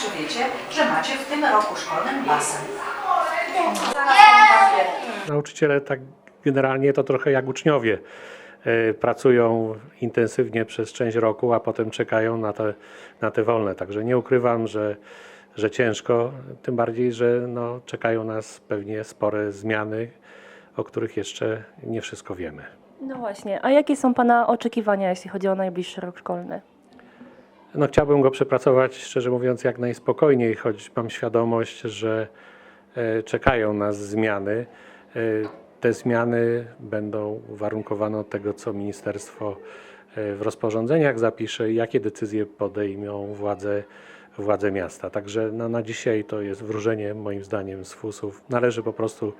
czy wiecie, że macie w tym roku szkolnym basen? Nauczyciele tak generalnie to trochę jak uczniowie. e, Pracują intensywnie przez część roku, a potem czekają na te, na te wolne. Także nie ukrywam, że, że ciężko, tym bardziej, że no, czekają nas pewnie spore zmiany, o których jeszcze nie wszystko wiemy. No właśnie, a jakie są Pana oczekiwania, jeśli chodzi o najbliższy rok szkolny? No, chciałbym go przepracować, szczerze mówiąc, jak najspokojniej, choć mam świadomość, że e, czekają nas zmiany. E, Te zmiany będą uwarunkowane od tego, co ministerstwo e, w rozporządzeniach zapisze i jakie decyzje podejmą władze, władze miasta. Także no, na dzisiaj to jest wróżenie, moim zdaniem, z fusów. Należy po prostu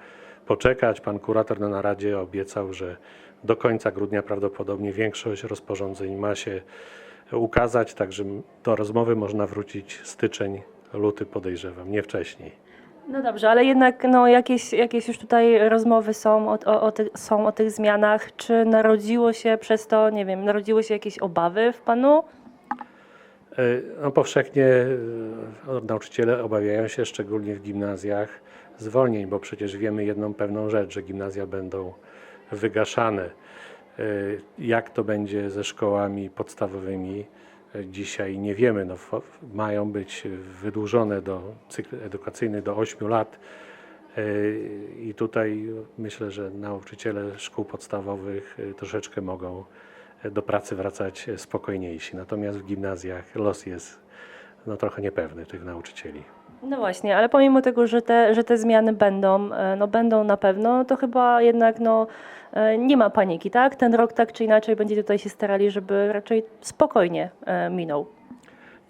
poczekać. Pan kurator na naradzie obiecał, że do końca grudnia prawdopodobnie większość rozporządzeń ma się ukazać, także do rozmowy można wrócić styczeń, luty podejrzewam, nie wcześniej. No dobrze, ale jednak no, jakieś, jakieś już tutaj rozmowy są o, o, o, ty, są o tych zmianach. Czy narodziło się przez to, nie wiem, narodziły się jakieś obawy w Panu? E, No, powszechnie e, nauczyciele obawiają się, szczególnie w gimnazjach, zwolnień, bo przecież wiemy jedną pewną rzecz, że gimnazja będą wygaszane. E, Jak to będzie ze szkołami podstawowymi, e, dzisiaj nie wiemy. No, mają być wydłużone do cykl edukacyjny do 8 lat. E, I tutaj myślę, że nauczyciele szkół podstawowych troszeczkę mogą do pracy wracać spokojniejsi. Natomiast w gimnazjach los jest no, trochę niepewny tych nauczycieli. No właśnie, ale pomimo tego, że te, że te zmiany będą, no będą na pewno, to chyba jednak no, nie ma paniki, tak? Ten rok tak czy inaczej będziecie tutaj się starali, żeby raczej spokojnie e, minął.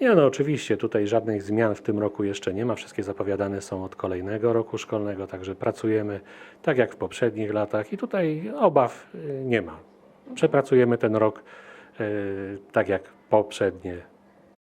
Nie, no oczywiście tutaj żadnych zmian w tym roku jeszcze nie ma. Wszystkie zapowiadane są od kolejnego roku szkolnego, także pracujemy tak jak w poprzednich latach i tutaj obaw y, nie ma. Przepracujemy ten rok tak jak poprzednie